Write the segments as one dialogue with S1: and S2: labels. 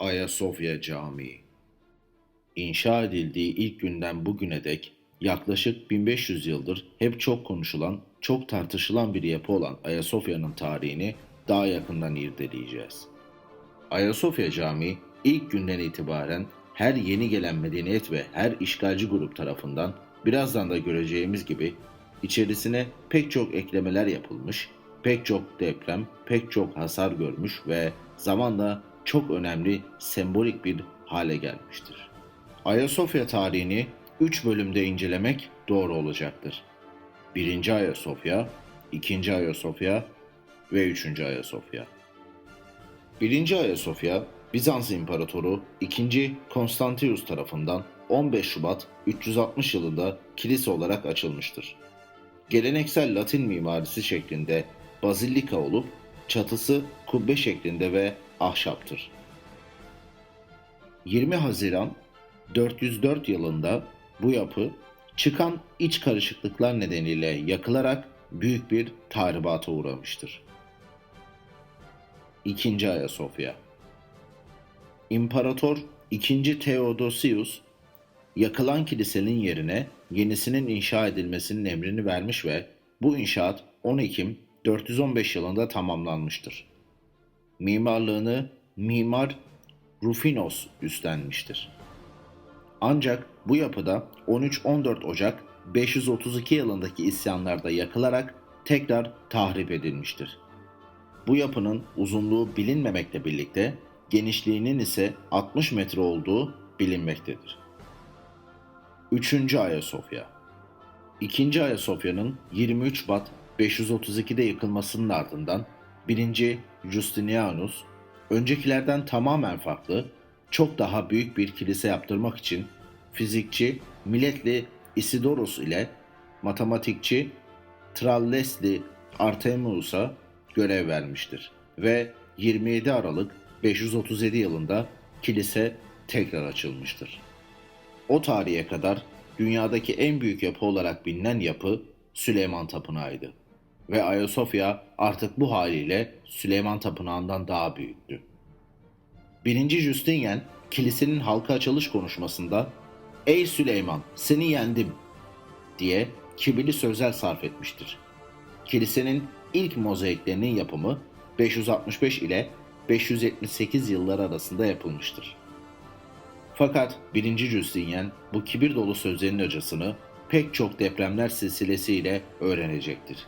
S1: Ayasofya Camii İnşa edildiği ilk günden bugüne dek yaklaşık 1500 yıldır hep çok konuşulan, çok tartışılan bir yapı olan Ayasofya'nın tarihini daha yakından irdeleyeceğiz. Ayasofya Camii ilk günden itibaren her yeni gelen medeniyet ve her işgalci grup tarafından birazdan da göreceğimiz gibi içerisine pek çok eklemeler yapılmış, pek çok deprem, pek çok hasar görmüş ve zamanla çok önemli sembolik bir hale gelmiştir. Ayasofya tarihini 3 bölümde incelemek doğru olacaktır. 1. Ayasofya, 2. Ayasofya ve 3. Ayasofya. 1. Ayasofya, Bizans İmparatoru 2. Konstantius tarafından 15 Şubat 360 yılında kilise olarak açılmıştır. Geleneksel Latin mimarisi şeklinde bazilika olup çatısı kubbe şeklinde ve ahşaptır. 20 Haziran 404 yılında bu yapı çıkan iç karışıklıklar nedeniyle yakılarak büyük bir tahribata uğramıştır. 2. Ayasofya İmparator 2. Theodosius yakılan kilisenin yerine yenisinin inşa edilmesinin emrini vermiş ve bu inşaat 10 Ekim 415 yılında tamamlanmıştır. Mimarlığını mimar Rufinos üstlenmiştir. Ancak bu yapıda 13-14 Ocak 532 yılındaki isyanlarda yakılarak tekrar tahrip edilmiştir. Bu yapının uzunluğu bilinmemekle birlikte genişliğinin ise 60 metre olduğu bilinmektedir. 3. Ayasofya 2. Ayasofya'nın 23 Şubat 532'de yıkılmasının ardından 1. Justinianus öncekilerden tamamen farklı, çok daha büyük bir kilise yaptırmak için fizikçi Miletli Isidoros ile matematikçi Trallesli Artemius'a görev vermiştir ve 27 Aralık 537 yılında kilise tekrar açılmıştır. O tarihe kadar dünyadaki en büyük yapı olarak bilinen yapı Süleyman Tapınağı'ydı. Ve Ayasofya artık bu haliyle Süleyman Tapınağı'ndan daha büyüktü. 1. Justinian kilisenin halka açılış konuşmasında ''Ey Süleyman seni yendim'' diye kibirli sözler sarf etmiştir. Kilisenin ilk mozaiklerinin yapımı 565 ile 578 yıllar arasında yapılmıştır. Fakat 1. Justinian bu kibir dolu sözlerin acısını pek çok depremler silsilesiyle öğrenecektir.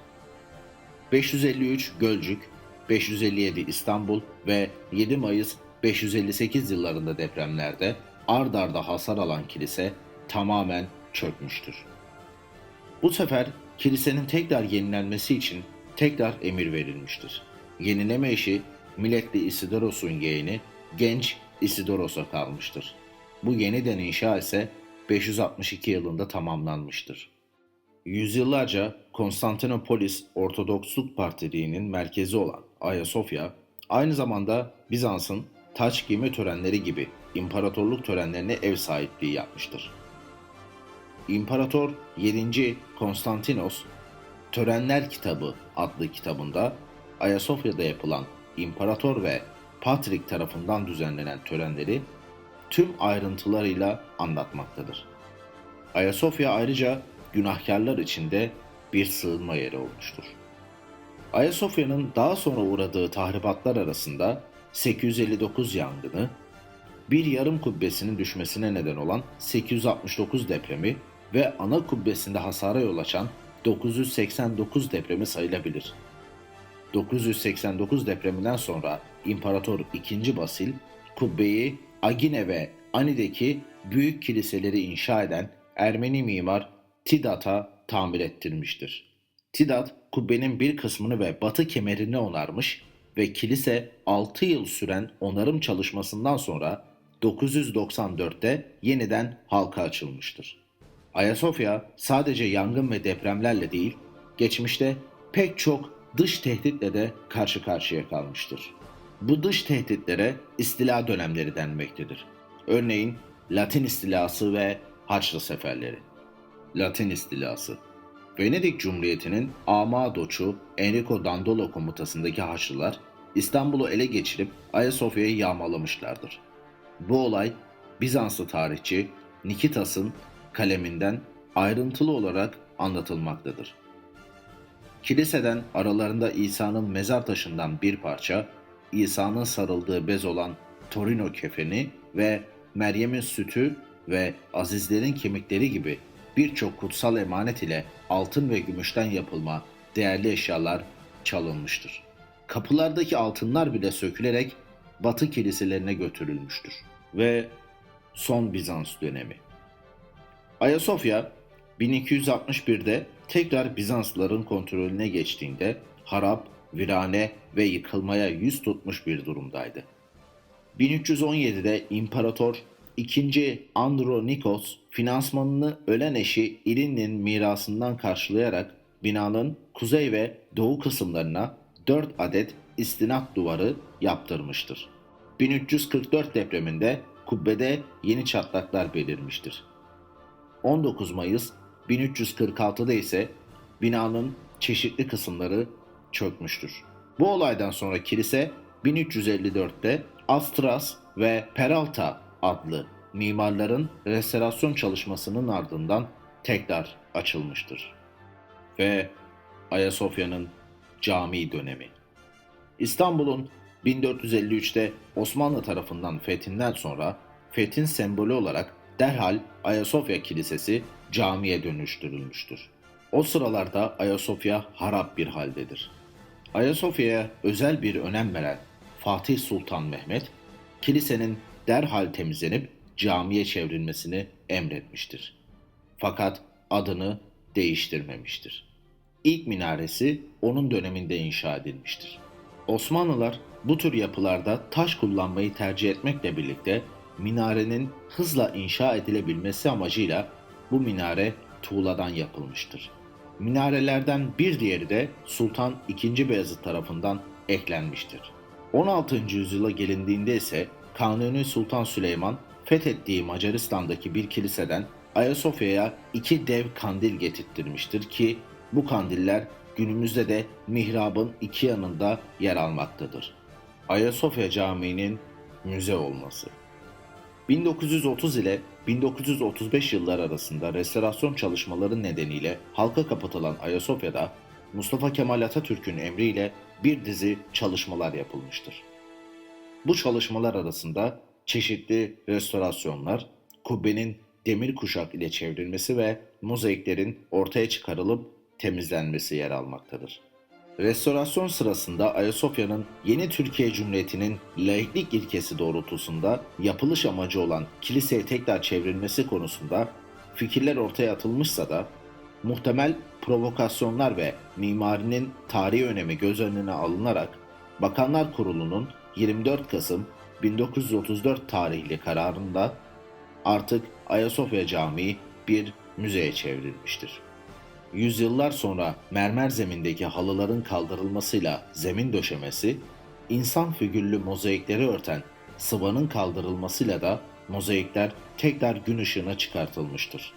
S1: 553 Gölcük, 557 İstanbul ve 7 Mayıs 558 yıllarında depremlerde ard arda hasar alan kilise tamamen çökmüştür. Bu sefer kilisenin tekrar yenilenmesi için tekrar emir verilmiştir. Yenileme işi milletli Isidoros'un yeğeni genç Isidoros'a kalmıştır. Bu yeniden inşa ise 562 yılında tamamlanmıştır. Yüzyıllarca Konstantinopolis Ortodoksluk Partiliği'nin merkezi olan Ayasofya, aynı zamanda Bizans'ın taç giyme törenleri gibi imparatorluk törenlerine ev sahipliği yapmıştır. İmparator 7. Konstantinos, Törenler Kitabı adlı kitabında Ayasofya'da yapılan imparator ve patrik tarafından düzenlenen törenleri tüm ayrıntılarıyla anlatmaktadır. Ayasofya ayrıca günahkarlar için de bir sığınma yeri olmuştur. Ayasofya'nın daha sonra uğradığı tahribatlar arasında 859 yangını, bir yarım kubbesinin düşmesine neden olan 869 depremi ve ana kubbesinde hasara yol açan 989 depremi sayılabilir. 989 depreminden sonra İmparator II. Basil, kubbeyi Agine ve Ani'deki büyük kiliseleri inşa eden Ermeni mimar Tidat'a tamir ettirmiştir. Tidat, kubbenin bir kısmını ve batı kemerini onarmış ve kilise 6 yıl süren onarım çalışmasından sonra 994'te yeniden halka açılmıştır. Ayasofya sadece yangın ve depremlerle değil, geçmişte pek çok dış tehditle de karşı karşıya kalmıştır. Bu dış tehditlere istila dönemleri denmektedir. Örneğin Latin istilası ve Haçlı seferleri. Latin istilası Venedik Cumhuriyeti'nin Amadoçu Enrico Dandolo komutasındaki Haçlılar İstanbul'u ele geçirip Ayasofya'yı yağmalamışlardır. Bu olay Bizanslı tarihçi Nikitas'ın kaleminden ayrıntılı olarak anlatılmaktadır. Kiliseden aralarında İsa'nın mezar taşından bir parça, İsa'nın sarıldığı bez olan Torino kefeni ve Meryem'in sütü ve azizlerin kemikleri gibi birçok kutsal emanet ile altın ve gümüşten yapılma değerli eşyalar çalınmıştır. Kapılardaki altınlar bile sökülerek Batı kiliselerine götürülmüştür. Ve son Bizans dönemi. Ayasofya 1261'de tekrar Bizanslıların kontrolüne geçtiğinde harap, virane ve yıkılmaya yüz tutmuş bir durumdaydı. 1317'de İmparator II. Andronikos finansmanını ölen eşi İrin'in mirasından karşılayarak binanın kuzey ve doğu kısımlarına 4 adet istinat duvarı yaptırmıştır. 1344 depreminde kubbede yeni çatlaklar belirmiştir. 19 Mayıs 1346'da ise binanın çeşitli kısımları çökmüştür. Bu olaydan sonra kilise 1354'te Astras ve Peralta adlı mimarların restorasyon çalışmasının ardından tekrar açılmıştır. Ve Ayasofya'nın cami dönemi. İstanbul'un 1453'te Osmanlı tarafından fethinden sonra fethin sembolü olarak derhal Ayasofya Kilisesi camiye dönüştürülmüştür. O sıralarda Ayasofya harap bir haldedir. Ayasofya'ya özel bir önem veren Fatih Sultan Mehmet, kilisenin derhal temizlenip camiye çevrilmesini emretmiştir. Fakat adını değiştirmemiştir. İlk minaresi onun döneminde inşa edilmiştir. Osmanlılar bu tür yapılarda taş kullanmayı tercih etmekle birlikte minarenin hızla inşa edilebilmesi amacıyla bu minare tuğladan yapılmıştır. Minarelerden bir diğeri de Sultan II. Beyazıt tarafından eklenmiştir. 16. yüzyıla gelindiğinde ise Kanuni Sultan Süleyman fethettiği Macaristan'daki bir kiliseden Ayasofya'ya iki dev kandil getirttirmiştir ki bu kandiller günümüzde de mihrabın iki yanında yer almaktadır. Ayasofya Camii'nin müze olması 1930 ile 1935 yıllar arasında restorasyon çalışmaları nedeniyle halka kapatılan Ayasofya'da Mustafa Kemal Atatürk'ün emriyle bir dizi çalışmalar yapılmıştır. Bu çalışmalar arasında çeşitli restorasyonlar, kubbenin demir kuşak ile çevrilmesi ve mozaiklerin ortaya çıkarılıp temizlenmesi yer almaktadır. Restorasyon sırasında Ayasofya'nın yeni Türkiye Cumhuriyeti'nin laiklik ilkesi doğrultusunda yapılış amacı olan kiliseye tekrar çevrilmesi konusunda fikirler ortaya atılmışsa da muhtemel provokasyonlar ve mimarinin tarihi önemi göz önüne alınarak Bakanlar Kurulu'nun 24 Kasım 1934 tarihli kararında artık Ayasofya Camii bir müzeye çevrilmiştir. Yüzyıllar sonra mermer zemindeki halıların kaldırılmasıyla zemin döşemesi, insan figürlü mozaikleri örten sıvanın kaldırılmasıyla da mozaikler tekrar gün ışığına çıkartılmıştır.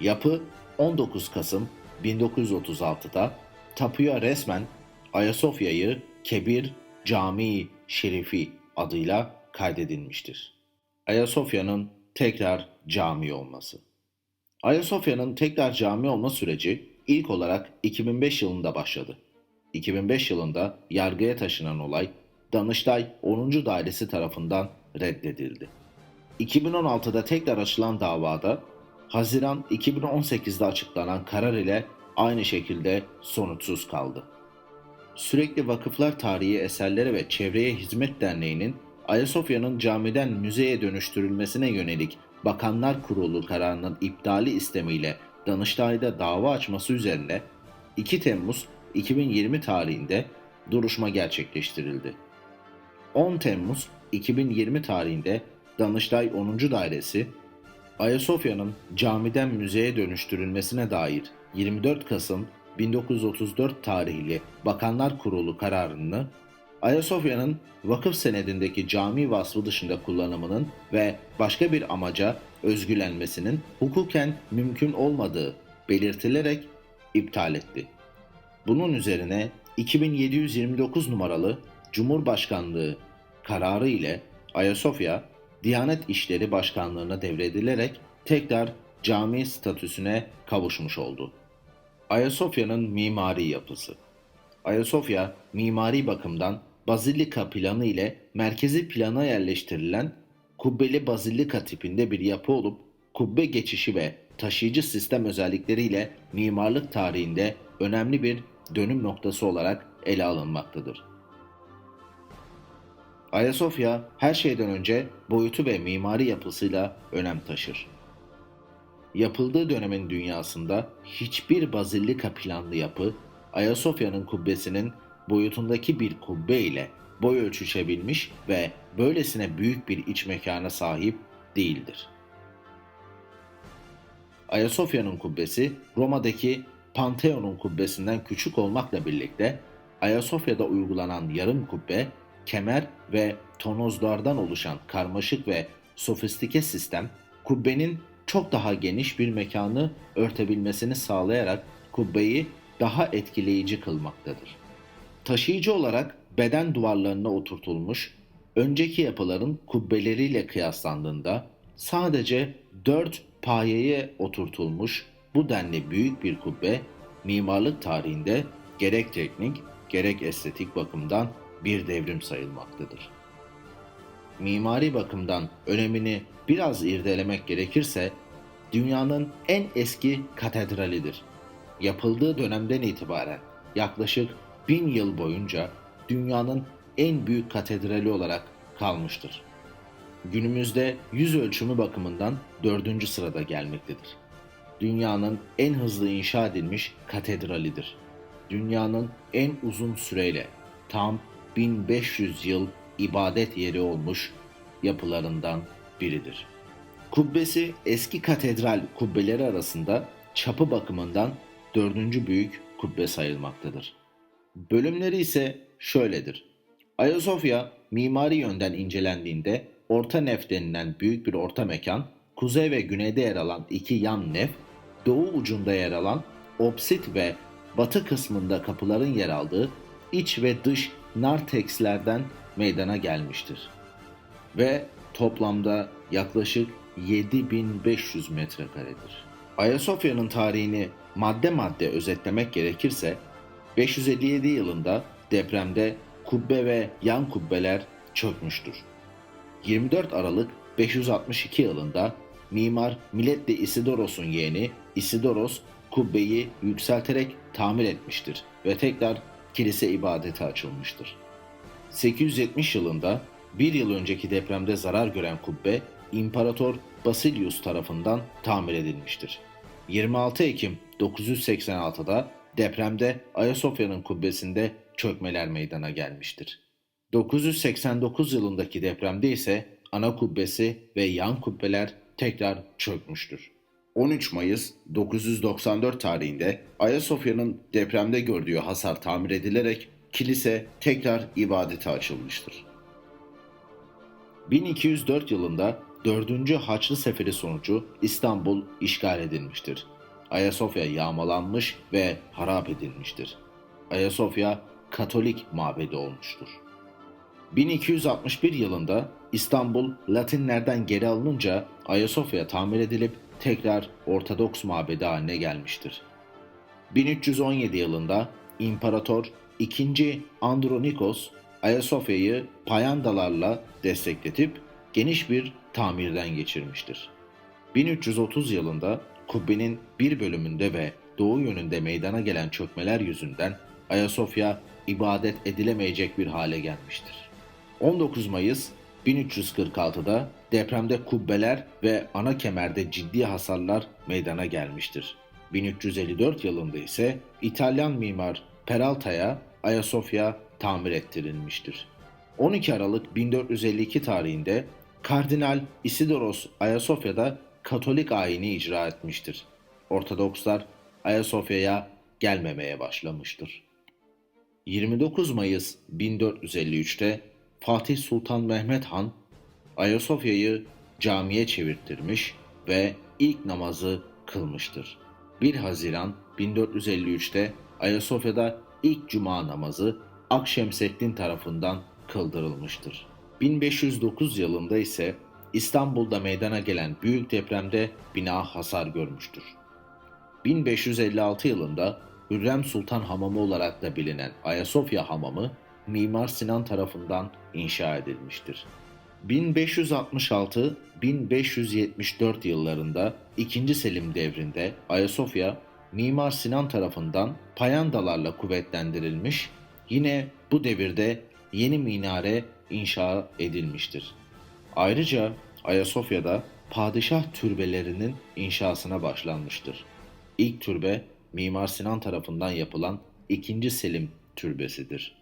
S1: Yapı 19 Kasım 1936'da tapuya resmen Ayasofya'yı Kebir Camii Şerifi adıyla kaydedilmiştir. Ayasofya'nın tekrar cami olması. Ayasofya'nın tekrar cami olma süreci ilk olarak 2005 yılında başladı. 2005 yılında yargıya taşınan olay Danıştay 10. Dairesi tarafından reddedildi. 2016'da tekrar açılan davada Haziran 2018'de açıklanan karar ile aynı şekilde sonuçsuz kaldı. Sürekli Vakıflar Tarihi Eserlere ve Çevreye Hizmet Derneği'nin Ayasofya'nın camiden müzeye dönüştürülmesine yönelik Bakanlar Kurulu kararının iptali istemiyle Danıştay'da dava açması üzerine 2 Temmuz 2020 tarihinde duruşma gerçekleştirildi. 10 Temmuz 2020 tarihinde Danıştay 10. Dairesi Ayasofya'nın camiden müzeye dönüştürülmesine dair 24 Kasım 1934 tarihli Bakanlar Kurulu kararını Ayasofya'nın vakıf senedindeki cami vasfı dışında kullanımının ve başka bir amaca özgülenmesinin hukuken mümkün olmadığı belirtilerek iptal etti. Bunun üzerine 2729 numaralı Cumhurbaşkanlığı kararı ile Ayasofya, Diyanet İşleri Başkanlığı'na devredilerek tekrar cami statüsüne kavuşmuş oldu. Ayasofya'nın mimari yapısı Ayasofya mimari bakımdan bazilika planı ile merkezi plana yerleştirilen kubbeli bazilika tipinde bir yapı olup kubbe geçişi ve taşıyıcı sistem özellikleriyle mimarlık tarihinde önemli bir dönüm noktası olarak ele alınmaktadır. Ayasofya her şeyden önce boyutu ve mimari yapısıyla önem taşır. Yapıldığı dönemin dünyasında hiçbir bazilika planlı yapı Ayasofya'nın kubbesinin boyutundaki bir kubbe ile boy ölçüşebilmiş ve böylesine büyük bir iç mekana sahip değildir. Ayasofya'nın kubbesi Roma'daki Pantheon'un kubbesinden küçük olmakla birlikte Ayasofya'da uygulanan yarım kubbe, kemer ve tonozlardan oluşan karmaşık ve sofistike sistem kubbenin çok daha geniş bir mekanı örtebilmesini sağlayarak kubbeyi daha etkileyici kılmaktadır. Taşıyıcı olarak beden duvarlarına oturtulmuş, önceki yapıların kubbeleriyle kıyaslandığında sadece 4 payeye oturtulmuş bu denli büyük bir kubbe mimarlık tarihinde gerek teknik gerek estetik bakımdan bir devrim sayılmaktadır. Mimari bakımdan önemini biraz irdelemek gerekirse dünyanın en eski katedralidir. Yapıldığı dönemden itibaren yaklaşık bin yıl boyunca dünyanın en büyük katedrali olarak kalmıştır. Günümüzde yüz ölçümü bakımından dördüncü sırada gelmektedir. Dünyanın en hızlı inşa edilmiş katedralidir. Dünyanın en uzun süreyle tam 1500 yıl ibadet yeri olmuş yapılarından biridir. Kubbesi eski katedral kubbeleri arasında çapı bakımından dördüncü büyük kubbe sayılmaktadır. Bölümleri ise şöyledir. Ayasofya mimari yönden incelendiğinde orta nef denilen büyük bir orta mekan, kuzey ve güneyde yer alan iki yan nef, doğu ucunda yer alan opsit ve batı kısmında kapıların yer aldığı iç ve dış nartekslerden meydana gelmiştir. Ve toplamda yaklaşık 7500 metrekaredir. Ayasofya'nın tarihini madde madde özetlemek gerekirse 557 yılında depremde kubbe ve yan kubbeler çökmüştür. 24 Aralık 562 yılında mimar Miletli Isidoros'un yeğeni Isidoros kubbeyi yükselterek tamir etmiştir ve tekrar kilise ibadete açılmıştır. 870 yılında bir yıl önceki depremde zarar gören kubbe İmparator Basilius tarafından tamir edilmiştir. 26 Ekim 986'da depremde Ayasofya'nın kubbesinde çökmeler meydana gelmiştir. 989 yılındaki depremde ise ana kubbesi ve yan kubbeler tekrar çökmüştür. 13 Mayıs 994 tarihinde Ayasofya'nın depremde gördüğü hasar tamir edilerek kilise tekrar ibadete açılmıştır. 1204 yılında 4. Haçlı Seferi sonucu İstanbul işgal edilmiştir. Ayasofya yağmalanmış ve harap edilmiştir. Ayasofya Katolik mabedi olmuştur. 1261 yılında İstanbul Latinlerden geri alınınca Ayasofya tamir edilip tekrar Ortodoks mabedi haline gelmiştir. 1317 yılında İmparator II. Andronikos Ayasofya'yı payandalarla destekletip geniş bir tamirden geçirmiştir. 1330 yılında kubbenin bir bölümünde ve doğu yönünde meydana gelen çökmeler yüzünden Ayasofya ibadet edilemeyecek bir hale gelmiştir. 19 Mayıs 1346'da depremde kubbeler ve ana kemerde ciddi hasarlar meydana gelmiştir. 1354 yılında ise İtalyan mimar Peralta'ya Ayasofya tamir ettirilmiştir. 12 Aralık 1452 tarihinde Kardinal Isidoros Ayasofya'da Katolik ayini icra etmiştir. Ortodokslar Ayasofya'ya gelmemeye başlamıştır. 29 Mayıs 1453'te Fatih Sultan Mehmet Han Ayasofya'yı camiye çevirttirmiş ve ilk namazı kılmıştır. 1 Haziran 1453'te Ayasofya'da ilk cuma namazı Akşemseddin tarafından kıldırılmıştır. 1509 yılında ise İstanbul'da meydana gelen büyük depremde bina hasar görmüştür. 1556 yılında Hürrem Sultan Hamamı olarak da bilinen Ayasofya Hamamı Mimar Sinan tarafından inşa edilmiştir. 1566-1574 yıllarında 2. Selim devrinde Ayasofya Mimar Sinan tarafından payandalarla kuvvetlendirilmiş, yine bu devirde yeni minare inşa edilmiştir. Ayrıca Ayasofya'da padişah türbelerinin inşasına başlanmıştır. İlk türbe Mimar Sinan tarafından yapılan 2. Selim türbesidir.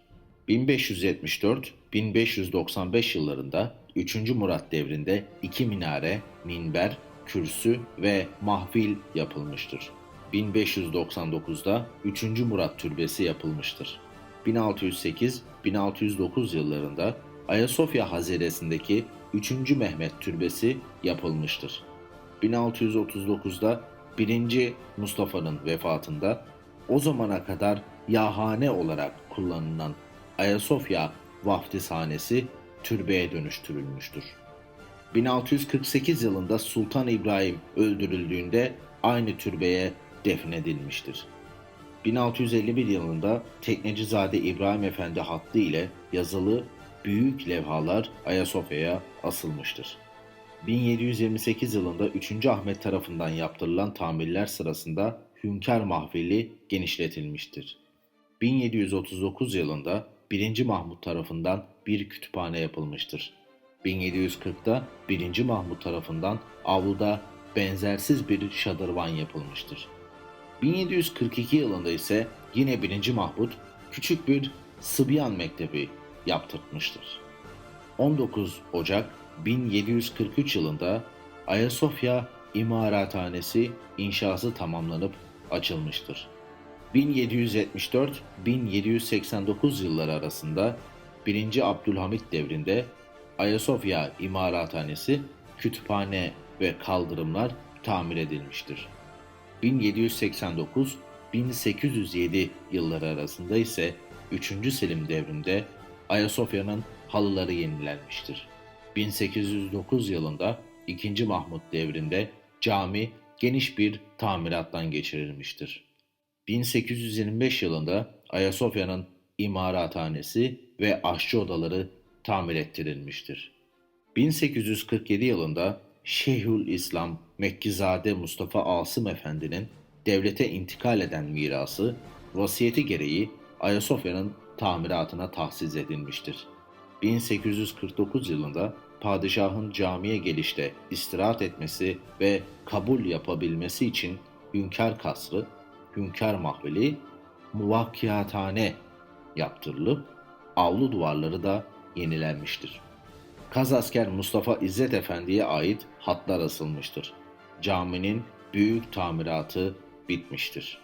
S1: 1574-1595 yıllarında 3. Murat devrinde iki minare, minber, kürsü ve mahfil yapılmıştır. 1599'da 3. Murat Türbesi yapılmıştır. 1608-1609 yıllarında Ayasofya Haziresindeki 3. Mehmet Türbesi yapılmıştır. 1639'da 1. Mustafa'nın vefatında o zamana kadar yahane olarak kullanılan Ayasofya vaftizhanesi türbeye dönüştürülmüştür. 1648 yılında Sultan İbrahim öldürüldüğünde aynı türbeye defnedilmiştir. 1651 yılında Teknecizade İbrahim Efendi hattı ile yazılı büyük levhalar Ayasofya'ya asılmıştır. 1728 yılında 3. Ahmet tarafından yaptırılan tamirler sırasında Hünkar Mahfili genişletilmiştir. 1739 yılında 1. Mahmut tarafından bir kütüphane yapılmıştır. 1740'da 1. Mahmut tarafından avluda benzersiz bir şadırvan yapılmıştır. 1742 yılında ise yine 1. Mahmut küçük bir Sıbyan Mektebi yaptırtmıştır. 19 Ocak 1743 yılında Ayasofya İmarathanesi inşası tamamlanıp açılmıştır. 1774-1789 yılları arasında 1. Abdülhamit devrinde Ayasofya İmarathanesi kütüphane ve kaldırımlar tamir edilmiştir. 1789-1807 yılları arasında ise 3. Selim devrinde Ayasofya'nın halıları yenilenmiştir. 1809 yılında 2. Mahmut devrinde cami geniş bir tamirattan geçirilmiştir. 1825 yılında Ayasofya'nın imarathanesi ve aşçı odaları tamir ettirilmiştir. 1847 yılında Şeyhül İslam Mekkizade Mustafa Asım Efendi'nin devlete intikal eden mirası vasiyeti gereği Ayasofya'nın tamiratına tahsis edilmiştir. 1849 yılında padişahın camiye gelişte istirahat etmesi ve kabul yapabilmesi için Hünkar Kasrı, Hünkar Mahveli, Muvakkiyathane yaptırılıp avlu duvarları da yenilenmiştir. Kazasker Mustafa İzzet Efendi'ye ait hatlar asılmıştır. Caminin büyük tamiratı bitmiştir.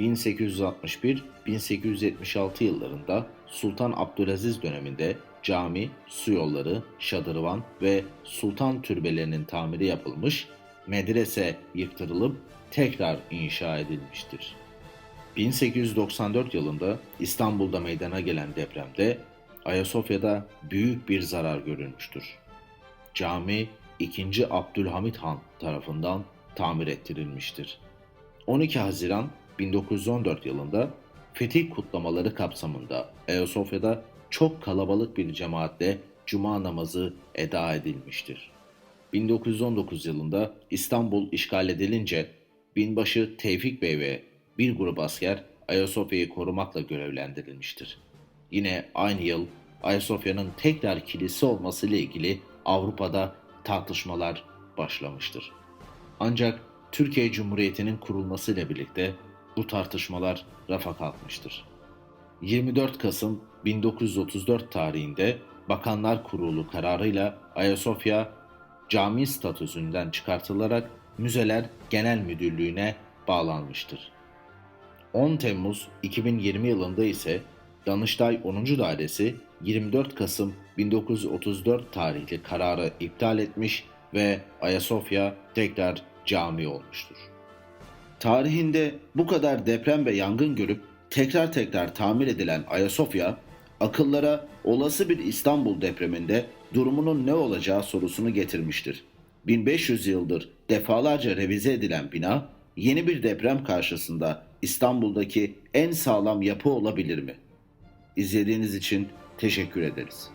S1: 1861-1876 yıllarında Sultan Abdülaziz döneminde cami, su yolları, şadırvan ve sultan türbelerinin tamiri yapılmış, medrese yıktırılıp tekrar inşa edilmiştir. 1894 yılında İstanbul'da meydana gelen depremde Ayasofya'da büyük bir zarar görülmüştür. Cami 2. Abdülhamit Han tarafından tamir ettirilmiştir. 12 Haziran 1914 yılında fetih kutlamaları kapsamında Ayasofya'da çok kalabalık bir cemaatle cuma namazı eda edilmiştir. 1919 yılında İstanbul işgal edilince binbaşı Tevfik Bey ve bir grup asker Ayasofya'yı korumakla görevlendirilmiştir. Yine aynı yıl Ayasofya'nın tekrar kilise olması ile ilgili Avrupa'da tartışmalar başlamıştır. Ancak Türkiye Cumhuriyeti'nin kurulması ile birlikte bu tartışmalar rafa kalkmıştır. 24 Kasım 1934 tarihinde Bakanlar Kurulu kararıyla Ayasofya cami statüsünden çıkartılarak Müzeler Genel Müdürlüğü'ne bağlanmıştır. 10 Temmuz 2020 yılında ise Danıştay 10. Dairesi 24 Kasım 1934 tarihli kararı iptal etmiş ve Ayasofya tekrar cami olmuştur. Tarihinde bu kadar deprem ve yangın görüp tekrar tekrar tamir edilen Ayasofya akıllara olası bir İstanbul depreminde durumunun ne olacağı sorusunu getirmiştir. 1500 yıldır defalarca revize edilen bina yeni bir deprem karşısında İstanbul'daki en sağlam yapı olabilir mi? İzlediğiniz için teşekkür ederiz.